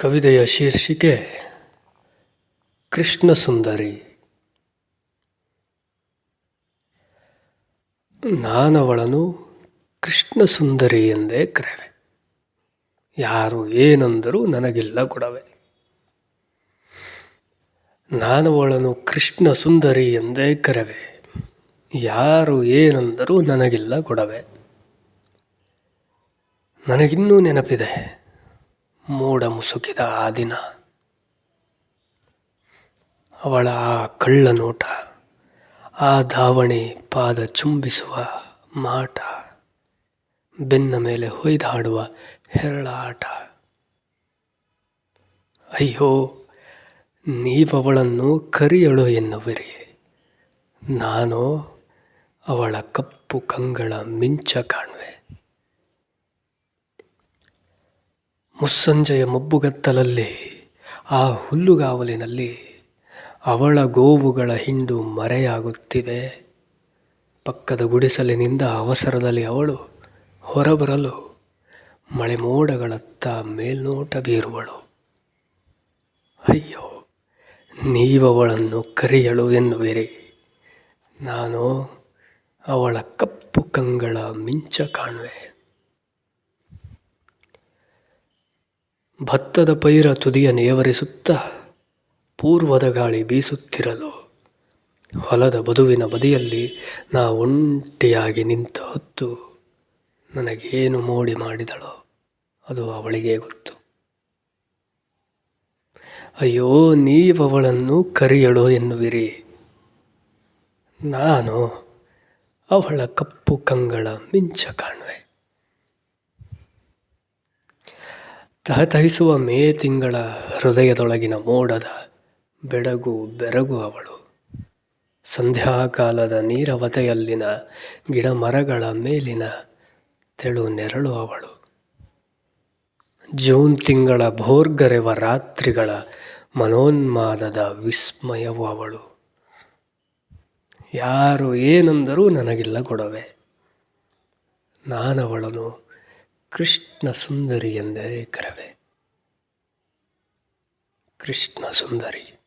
ಕವಿತೆಯ ಶೀರ್ಷಿಕೆ ಕೃಷ್ಣ ಸುಂದರಿ ನಾನವಳನು ಕೃಷ್ಣ ಸುಂದರಿ ಎಂದೇ ಕರೆವೆ. ಯಾರು ಏನಂದರೂ ನನಗಿಲ್ಲ ಕೊಡವೆ. ನಾನವಳನು ಕೃಷ್ಣ ಸುಂದರಿ ಎಂದೇ ಕರೆವೆ. ಯಾರು ಏನಂದರೂ ನನಗಿಲ್ಲ ಕೊಡವೆ. ನನಗಿನ್ನೂ ನೆನಪಿದೆ. ಮೋಡ ಮುಸುಕಿದ ಆ ದಿನ. ಅವಳ ಆ ಕಳ್ಳ ನೋಟ, ಆ ಧಾವಣೆ ಪಾದ ಚುಂಬಿಸುವ ಮಾಟ, ಬೆನ್ನ ಮೇಲೆ ಹೊಯ್ದಾಡುವ ಹೆರಳ ಆಟ. ಅಯ್ಯೋ ನೀವವಳನ್ನು ಕರಿಯಳು ಎನ್ನುವಿರಿ. ನಾನು ಅವಳ ಕಪ್ಪು ಕಂಗಳ ಮಿಂಚ ಕಾಣುವೆ. ಮುಸ್ಸಂಜೆಯ ಮಬ್ಬುಗತ್ತಲಲ್ಲಿ, ಆ ಹುಲ್ಲುಗಾವಲಿನಲ್ಲಿ ಅವಳ ಗೋವುಗಳ ಹಿಂಡು ಮರೆಯಾಗುತ್ತಿವೆ. ಪಕ್ಕದ ಗುಡಿಸಲಿನಿಂದ ಅವಸರದಲ್ಲಿ ಅವಳು ಹೊರಬರಲು ಮಳೆ ಮೋಡಗಳತ್ತ ಮೇಲ್ನೋಟ ಬೀರುವಳು. ಅಯ್ಯೋ, ನೀವವಳನ್ನು ಕರೆಯಳು ಎನ್ನುವಿರಿ. ನಾನು ಅವಳ ಕಪ್ಪು ಕಂಗಳ ಮಿಂಚ ಕಾಣುವೆ. ಭತ್ತದ ಪೈರ ತುದಿಯ ನೇವರಿಸುತ್ತಾ ಪೂರ್ವದ ಗಾಳಿ ಬೀಸುತ್ತಿರಲು ಹೊಲದ ಬದುವಿನ ಬದಿಯಲ್ಲಿ ನಾ ಒಂಟಿಯಾಗಿ ನಿಂತ ಹೊತ್ತು ನನಗೇನು ಮೋಡಿ ಮಾಡಿದಳೋ ಅದು ಅವಳಿಗೆ ಗೊತ್ತು. ಅಯ್ಯೋ ನೀವವಳನ್ನು ಕರೆಯಳು ಎನ್ನುವಿರಿ. ನಾನು ಅವಳ ಕಪ್ಪು ಕಂಗಳ ಮಿಂಚ ಕಾಣುವೆ. ತಹತಹಿಸುವ ಮೇ ತಿಂಗಳ ಹೃದಯದೊಳಗಿನ ಮೋಡದ ಬೆಡಗು ಬೆರಗು ಅವಳು. ಸಂಧ್ಯಾಕಾಲದ ನೀರವತೆಯಲ್ಲಿನ ಗಿಡ ಮರಗಳ ಮೇಲಿನ ತೆಳು ನೆರಳು ಅವಳು. ಜೂನ್ ತಿಂಗಳ ಭೋರ್ಗರೆವ ರಾತ್ರಿಗಳ ಮನೋನ್ಮಾದದ ವಿಸ್ಮಯವು ಅವಳು. ಯಾರು ಏನಂದರೂ ನನಗಿಲ್ಲ ಕೊಡವೆ ನಾನವಳನು ಕೃಷ್ಣ ಸುಂದರಿ ಎಂದೇ ಕರವೇ. ಕೃಷ್ಣ ಸುಂದರಿ.